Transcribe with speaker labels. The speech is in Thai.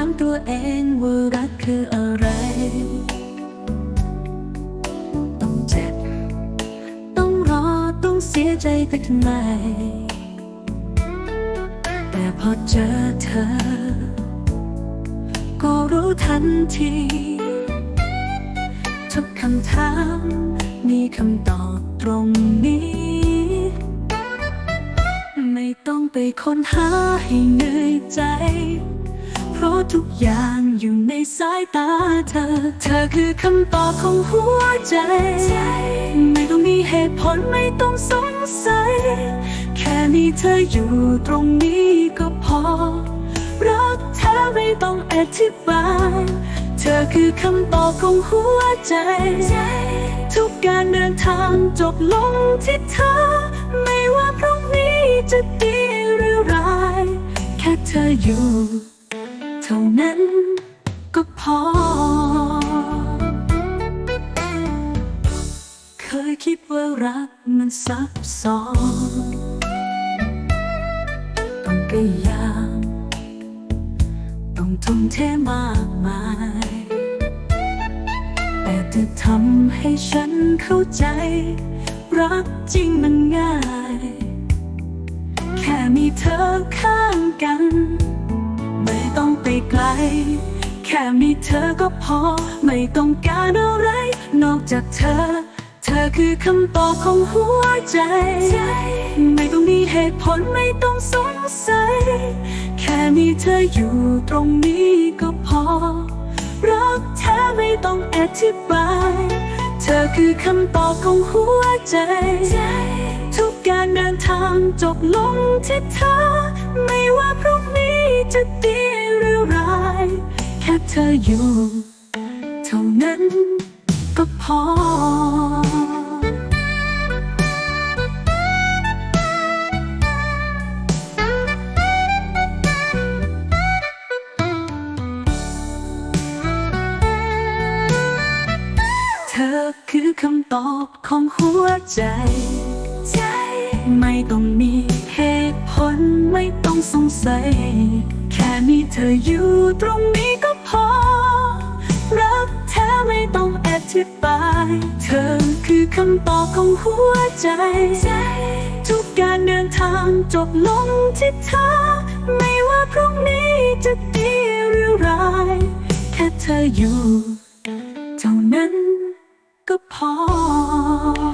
Speaker 1: ามตัวเองว่ารักคืออะไร ต้องเจ็บ ต้องรอ ต้องเสียใจไปทำไม แต่พอเจอเธอ ก็รู้ทันที ทุกคำถาม มีคำตอบตรงนี้ ไม่ต้องไปค้นหาให้เหนื่อยใจ เพราะทุกอย่างอยู่ในสายตาเธอ เธอคือคำตอบของหัวใจ ไม่ต้องมีเหตุผลไม่ต้องสงสัย แค่มีเธออยู่ตรงนี้ก็พอ รักเธอไม่ต้องอธิบาย เธอคือคำตอบของหัวใจ ทุกการเดินทางจบลงที่เธอ ไม่ว่าพรุ่งนี้จะดีหรือร้าย แค่เธออยู่ ท่านั้นก็พอ เคยคิดว่ารักมันซับซ้อนต้องพยายามต้องทุ่มเทมากมาย แต่เธอทำให้ฉันเข้าใจ รักจริงมันง่าย แค่มีเธอข้างกัน ไกล แค่มีเธอก็พอ ไม่ต้องการอะไร นอกจากเธอ เธอคือคำตอบของหัวใจ ไม่ต้องมีเหตุผลไม่ต้องสงสัย แค่มีเธออยู่ตรงนี้ก็พอ รักเธอไม่ต้องอธิบาย ธอคือคำตอบของหัวใจ ทุกการเดินทางจบลงที่เธอ ไม่ว่าพรุ่งนี้จะดีหรือร้าย แค่เธออยู่ เท่านั้นก็พอ คำตอบของหัวใจไม่ต้องมีเหตุผลไม่ต้องสงสัย แค่มีเธออยู่ตรงนี้ก็พอ รักเธอไม่ต้องอธิบาย เธอคือคำตอบของหัวใจ ทุกการเดินทางจบลงที่เธอ ไม่ว่าพรุ่งนี้จะดีหรือร้าย แค่เธออยู่ เท่านั้น upon.